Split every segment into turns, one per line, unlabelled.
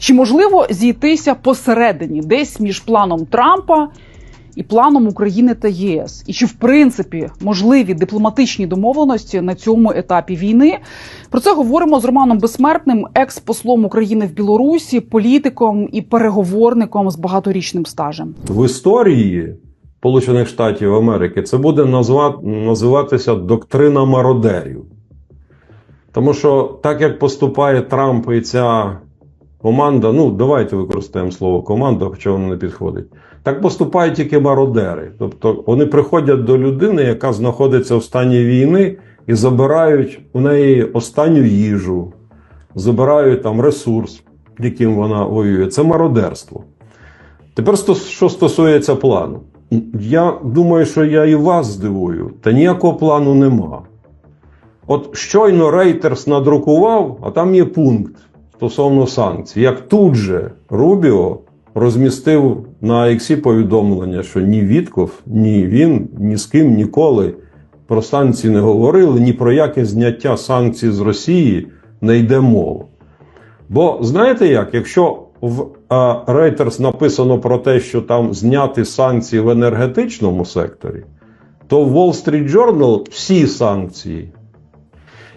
Чи можливо зійтися посередині, десь між планом Трампа і планом України та ЄС? І чи в принципі можливі дипломатичні домовленості на цьому етапі війни? Про це говоримо з Романом Безсмертним, екс-послом України в Білорусі, політиком і переговорником з багаторічним стажем.
в історії Сполучених Штатів Америки це буде називатися доктрина мародерів. Тому що так як поступає Трамп і ця команда, ну давайте використаємо слово команда, хоча воно не підходить. Так поступають тільки мародери. Тобто вони приходять до людини, яка знаходиться в стані війни, і забирають у неї останню їжу, забирають там ресурс, яким вона воює. Це мародерство. Тепер що стосується плану. Я думаю, що я і вас здивую, та ніякого плану нема. От щойно Рейтерс надрукував, а там є пункт стосовно санкцій. Як тут же Рубіо розмістив на Ексі повідомлення, що ні Вітков, ні він ні з ким ніколи про санкції не говорили, ні про яке зняття санкцій з Росії не йде мова. Бо знаєте як, якщо в Reuters написано про те, що там зняти санкції в енергетичному секторі, то в Wall Street Journal всі санкції.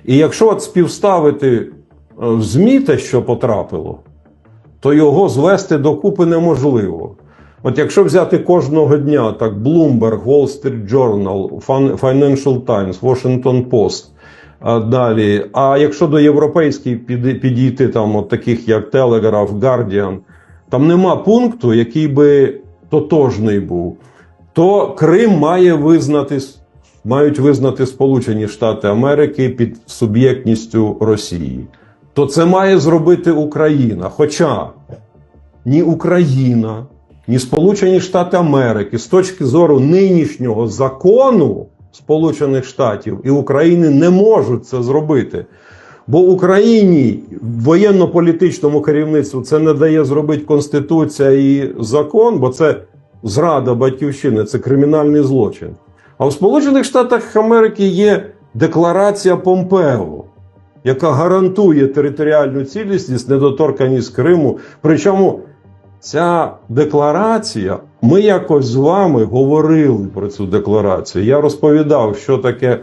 І якщо от співставити в ЗМІ те, що потрапило, то його звести докупи неможливо. От якщо взяти кожного дня так Bloomberg, Wall Street Journal, Financial Times, Washington Post, а далі. А якщо до європейських підійти, там от таких як Telegraph, Guardian, там нема пункту, який би тотожний був, то Крим має визнати, мають визнати Сполучені Штати Америки під суб'єктністю Росії. То це має зробити Україна. Хоча ні Україна, ні Сполучені Штати Америки з точки зору нинішнього закону Сполучених Штатів і України не можуть це зробити. Бо Україні воєнно-політичному керівництву це не дає зробити Конституція і закон, бо це зрада батьківщини, це кримінальний злочин. А в Сполучених Штатах Америки є декларація Помпео, яка гарантує територіальну цілісність, недоторканість Криму. Причому ця декларація, ми якось з вами говорили про цю декларацію. Я розповідав, що таке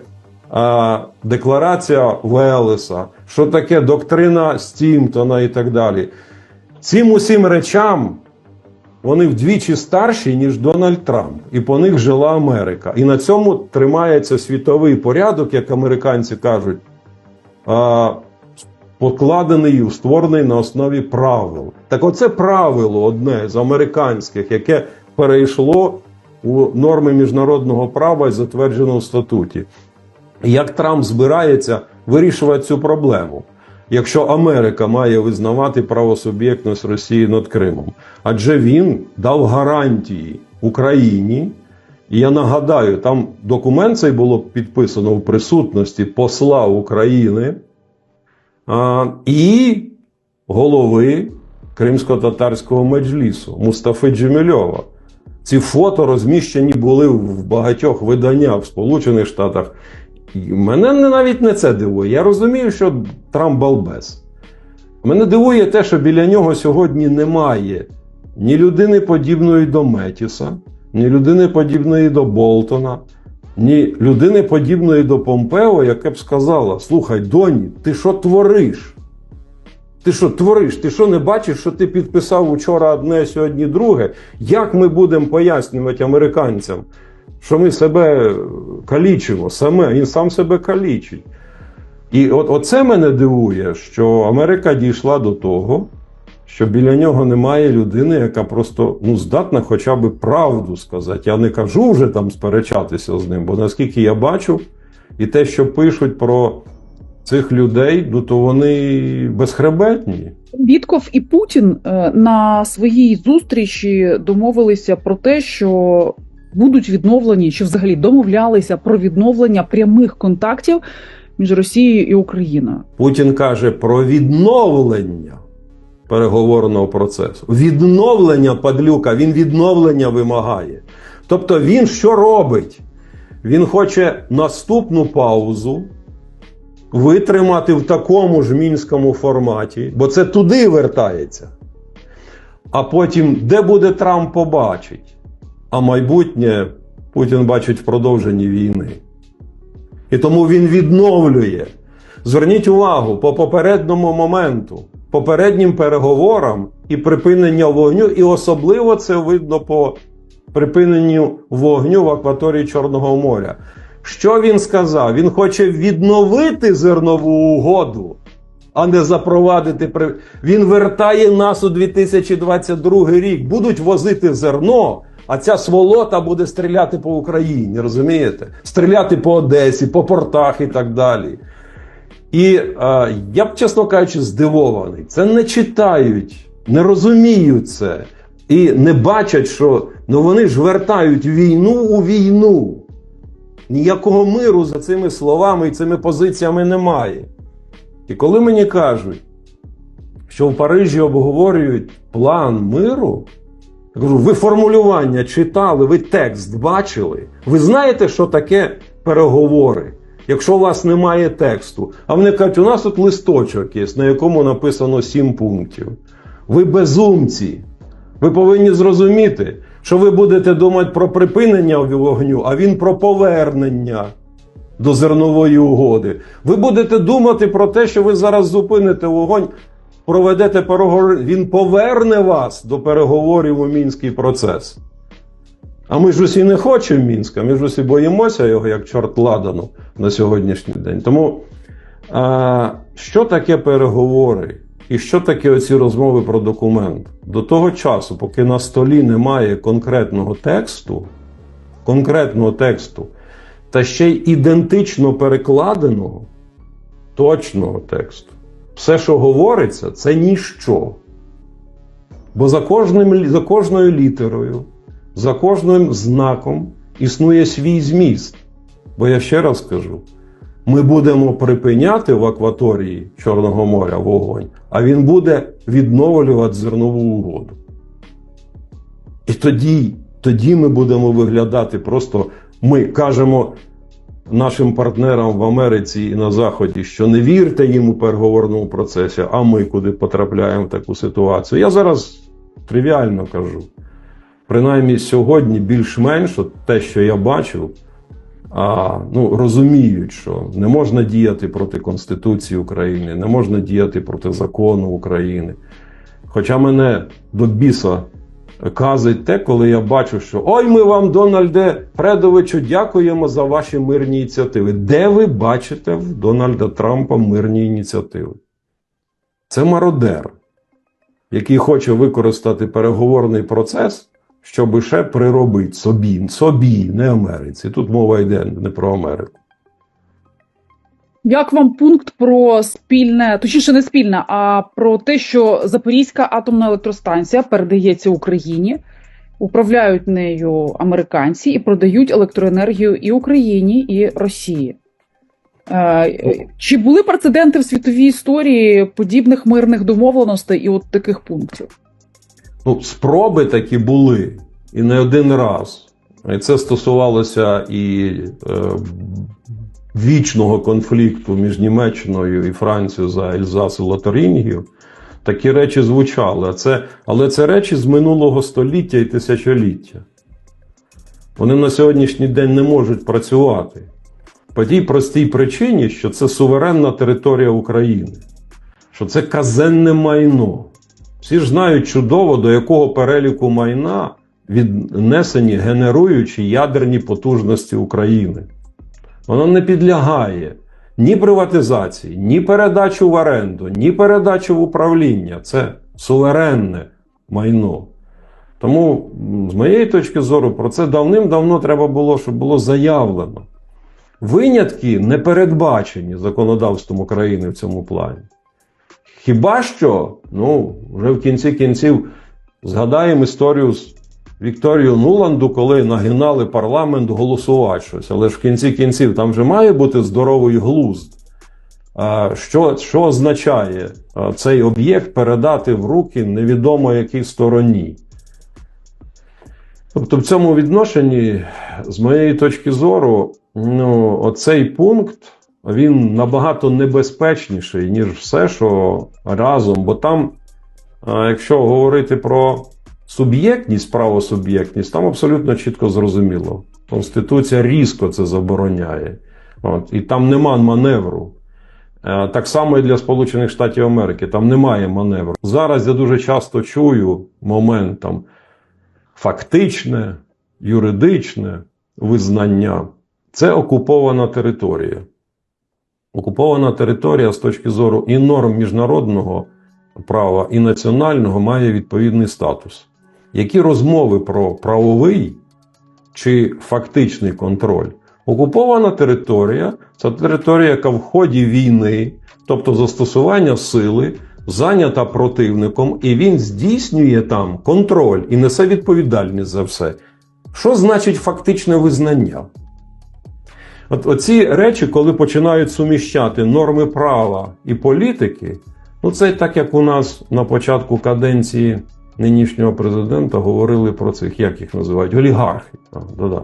а, декларація Велеса, що таке доктрина Стімтона і так далі. Цим усім речам вони вдвічі старші, ніж Дональд Трамп, і по них жила Америка. І на цьому тримається світовий порядок, як американці кажуть, покладений, створений на основі правил. Так оце правило одне з американських, яке перейшло у норми міжнародного права і затверджено в статуті. Як Трамп збирається вирішувати цю проблему, якщо Америка має визнавати правосуб'єктність Росії над Кримом? Адже він дав гарантії Україні. І я нагадаю, там документ цей було підписано в присутності посла України а, і голови Кримсько-татарського меджлісу Мустафи Джемільова. Ці фото розміщені були в багатьох виданнях в Сполучених Штатах. І мене навіть не це дивує. Я розумію, що Трамп балбес. Мене дивує те, що біля нього сьогодні немає ні людини подібної до Метіса, ні людини подібної до Болтона, ні людини подібної до Помпео, яка б сказала: слухай, доні, ти що твориш? Ти що твориш? Ти що не бачиш, що ти підписав учора одне, сьогодні друге? Як ми будемо пояснювати американцям, що ми себе калічимо саме, він сам себе калічить. І от оце мене дивує, що Америка дійшла до того, що біля нього немає людини, яка просто ну, здатна хоча б правду сказати. Я не кажу вже там сперечатися з ним, бо наскільки я бачу, і те, що пишуть про цих людей, ну то вони безхребетні.
Вітков і Путін е, на своїй зустрічі домовилися про те, що будуть відновлені, чи взагалі домовлялися про відновлення прямих контактів між Росією і Україною.
Путін каже про відновлення переговорного процесу. Відновлення падлюка, він відновлення вимагає. Тобто він що робить? Він хоче наступну паузу витримати в такому ж мінському форматі, бо це туди вертається. а потім де буде Трамп побачить. А майбутнє Путін бачить в продовженні війни. І тому він відновлює. Зверніть увагу по попередньому моменту, попереднім переговорам і припинення вогню, і особливо це видно по припиненню вогню в акваторії Чорного моря. Що він сказав? Він хоче відновити зернову угоду, а не запровадити. Він вертає нас у 2022 рік. Будуть возити зерно, а ця сволота буде стріляти по Україні, розумієте? Стріляти по Одесі, по портах і так далі. І е, я б, чесно кажучи, здивований. Це не читають, не розуміють це і не бачать, що ну вони ж вертають війну у війну. Ніякого миру за цими словами і цими позиціями немає. І коли мені кажуть, що в Парижі обговорюють план миру, я кажу, ви формулювання читали, ви текст бачили. Ви знаєте, що таке переговори, якщо у вас немає тексту. А вони кажуть, у нас тут листочок є, на якому написано сім пунктів. Ви безумці. Ви повинні зрозуміти, що ви будете думати про припинення вогню, а він про повернення до зернової угоди. Ви будете думати про те, що ви зараз зупините вогонь, проведете переговори. Він поверне вас до переговорів у мінський процес. А ми ж усі не хочемо Мінська, ми ж усі боїмося його як чорт ладану на сьогоднішній день. Тому а, що таке переговори? І що таке оці розмови про документ? До того часу, поки на столі немає конкретного тексту, конкретного тексту, та ще й ідентично перекладеного, точного тексту, все, що говориться, це ніщо. Бо за, кожним, за кожною літерою, за кожним знаком існує свій зміст. Бо я ще раз кажу: ми будемо припиняти в акваторії Чорного моря вогонь, а він буде відновлювати зернову угоду. І тоді, тоді ми будемо виглядати просто, ми кажемо нашим партнерам в Америці і на Заході, що не вірте їм у переговорному процесі, а ми куди потрапляємо в таку ситуацію. Я зараз тривіально кажу. Принаймні сьогодні більш-менш те, що я бачив, а, ну, розуміють, що не можна діяти проти Конституції України, не можна діяти проти закону України. Хоча мене до біса казить те, коли я бачу, що ой, ми вам, Дональде Фредовичу, дякуємо за ваші мирні ініціативи. Де ви бачите в Дональда Трампа мирні ініціативи? Це мародер, який хоче використати переговорний процес, щоб ще приробити собі, собі, не Америці. Тут мова йде не про Америку.
Як вам пункт про спільне, точніше не спільне, а про те, що Запорізька атомна електростанція передається Україні, управляють нею американці і продають електроенергію і Україні, і Росії. Е, Чи були прецеденти в світовій історії подібних мирних домовленостей і от таких пунктів?
Ну, спроби такі були і не один раз. І це стосувалося і е, вічного конфлікту між Німеччиною і Францією за Ельзас і Лотарингію. Такі речі звучали. Це, але це речі з минулого століття і тисячоліття. Вони на сьогоднішній день не можуть працювати. По тій простій причині, що це суверенна територія України, що це казенне майно. Всі ж знають чудово, до якого переліку майна віднесені генеруючі ядерні потужності України. Воно не підлягає ні приватизації, ні передачу в оренду, ні передачу в управління. Це суверенне майно. Тому, з моєї точки зору, про це давним-давно треба було, щоб було заявлено. Винятки не передбачені законодавством України в цьому плані. Хіба що, ну, вже в кінці кінців згадаємо історію з Вікторією Нуланду, коли нагинали парламент голосувати щось. Але ж в кінці кінців там вже має бути здоровий глузд. А, Що, що означає цей об'єкт передати в руки невідомо якій стороні? Тобто, в цьому відношенні, з моєї точки зору, ну, оцей пункт він набагато небезпечніший, ніж все, що разом, бо там якщо говорити про суб'єктність, правосуб'єктність, там абсолютно чітко зрозуміло. Конституція різко це забороняє. От, і там нема маневру. Е, Так само і для Сполучених Штатів Америки, там немає маневру. Зараз я дуже часто чую момент там фактичне, юридичне визнання. Це окупована територія. Окупована територія з точки зору і норм міжнародного права, і національного має відповідний статус. Які розмови про правовий чи фактичний контроль? Окупована територія це територія, яка в ході війни, тобто застосування сили, зайнята противником, і він здійснює там контроль і несе відповідальність за все. Що значить фактичне визнання? От оці речі, коли починають суміщати норми права і політики, ну це так як у нас на початку каденції нинішнього президента говорили про цих, як їх називають, олігархи. Да-да.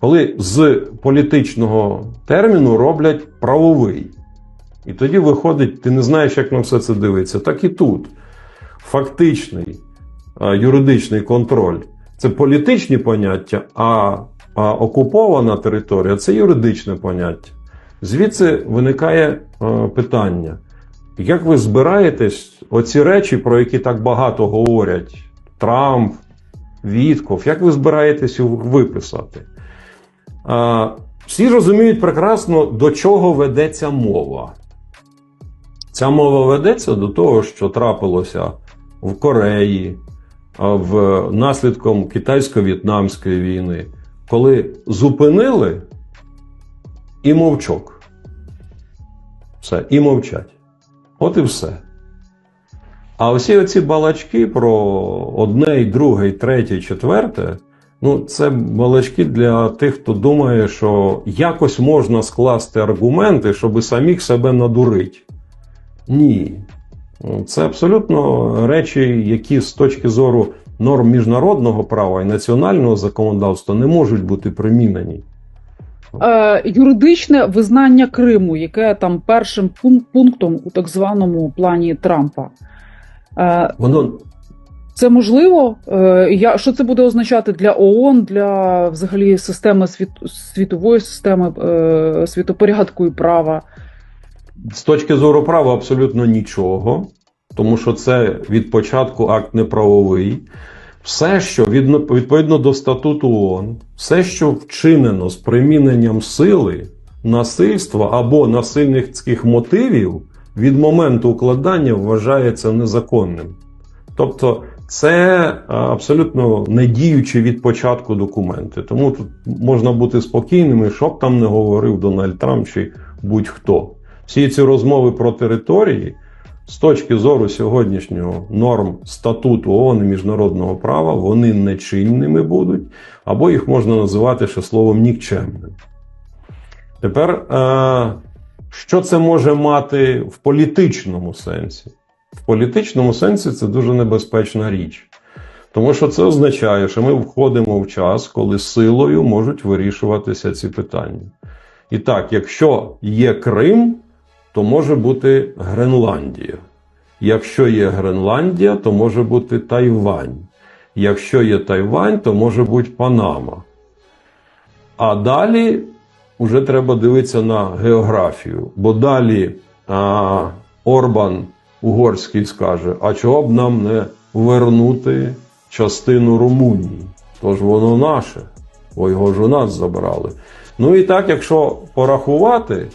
Коли з політичного терміну роблять правовий. І тоді виходить, ти не знаєш, як на все це дивитися. Так і тут. Фактичний юридичний контроль це політичні поняття, а, а окупована територія це юридичне поняття. Звідси виникає е, питання: як ви збираєтесь оці речі, про які так багато говорять Трамп, Вітков, як ви збираєтесь їх виписати? Всі розуміють прекрасно, до чого ведеться мова. Ця мова ведеться до того, що трапилося в Кореї, в наслідком китайсько-в'єтнамської війни, коли зупинили і мовчок. Все, і мовчать. От і все. А усі оці балачки про одне, і друге, і третє, і четверте, ну, це балачки для тих, хто думає, що якось можна скласти аргументи, щоб самих себе надурити. Ні. Це абсолютно речі, які з точки зору норм міжнародного права і національного законодавства не можуть бути примінені.
Е, юридичне визнання Криму, яке там першим пун- пунктом у так званому плані Трампа. Е,
Воно
Це можливо? Е, Я, що це буде означати для ООН, для взагалі системи світ, світової системи е, світопорядку і права?
з точки зору права абсолютно нічого, тому що це від початку акт неправовий. Все, що відповідно до статуту ООН, все, що вчинено з приміненням сили, насильства або насильницьких мотивів, від моменту укладання вважається незаконним. Тобто, це абсолютно не діючі від початку документи. Тому тут можна бути спокійними, що б там не говорив Дональд Трамп чи будь-хто. Всі ці розмови про території з точки зору сьогоднішнього норм статуту ООН і міжнародного права, вони нечинними будуть, або їх можна називати ще словом нікчемним. Тепер, е, що це може мати в політичному сенсі? В політичному сенсі це дуже небезпечна річ. Тому що це означає, що ми входимо в час, коли силою можуть вирішуватися ці питання. І так, якщо є Крим, то може бути Гренландія. Якщо є Гренландія, то може бути Тайвань. Якщо є Тайвань, то може бути Панама. А далі вже треба дивитися на географію. Бо далі а, Орбан Угорський скаже: а чого б нам не вернути частину Румунії? Тож воно наше, бо його ж у нас забрали. Ну і так, якщо порахувати,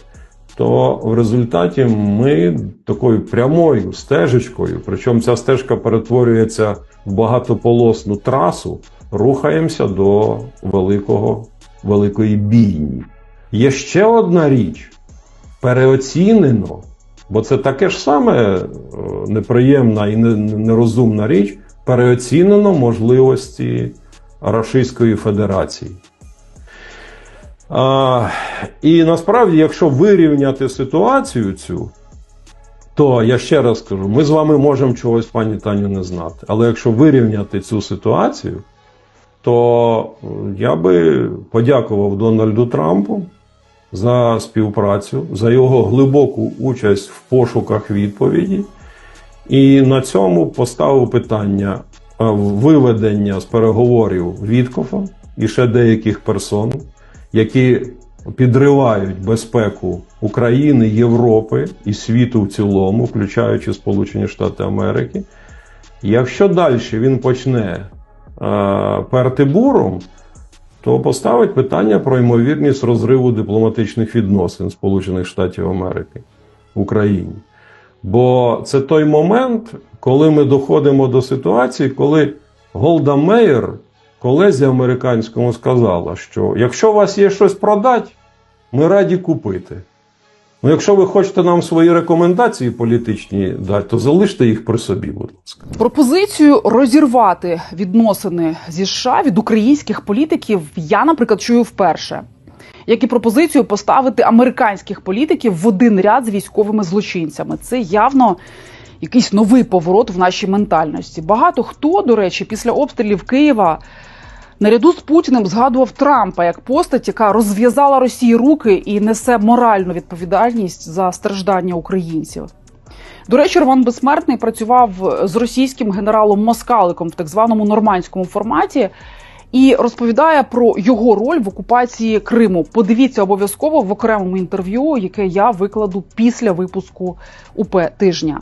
то в результаті ми такою прямою стежечкою, причому ця стежка перетворюється в багатополосну трасу, рухаємося до великого, великої бійні. Є ще одна річ: переоцінено, бо це таке ж саме е, неприємна і нерозумна річ, переоцінено можливості Російської Федерації. А, і насправді, якщо вирівняти ситуацію цю, то я ще раз кажу, ми з вами можемо чогось, пані Таню, не знати. Але якщо вирівняти цю ситуацію, то я би подякував Дональду Трампу за співпрацю, за його глибоку участь в пошуках відповіді. І на цьому поставив питання е, виведення з переговорів Віткофа і ще деяких персон, які підривають безпеку України, Європи і світу в цілому, включаючи Сполучені Штати Америки. Якщо далі він почне е, перти буром, то поставить питання про ймовірність розриву дипломатичних відносин Сполучених Штатів Америки в Україні. Бо це той момент, коли ми доходимо до ситуації, коли Голда Меєр колезі американському сказала, що якщо у вас є щось продати, ми раді купити. Ну, якщо ви хочете нам свої рекомендації політичні дати, то залиште їх при собі, будь ласка.
Пропозицію розірвати відносини зі США від українських політиків я, наприклад, чую вперше. Як і пропозицію поставити американських політиків в один ряд з військовими злочинцями. Це явно якийсь новий поворот в нашій ментальності. Багато хто, до речі, після обстрілів Києва наряду з Путіним згадував Трампа як постать, яка розв'язала Росії руки і несе моральну відповідальність за страждання українців. До речі, Роман Безсмертний працював з російським генералом Москаликом в так званому нормандському форматі і розповідає про його роль в окупації Криму. Подивіться обов'язково в окремому інтерв'ю, яке я викладу після випуску УП тижня.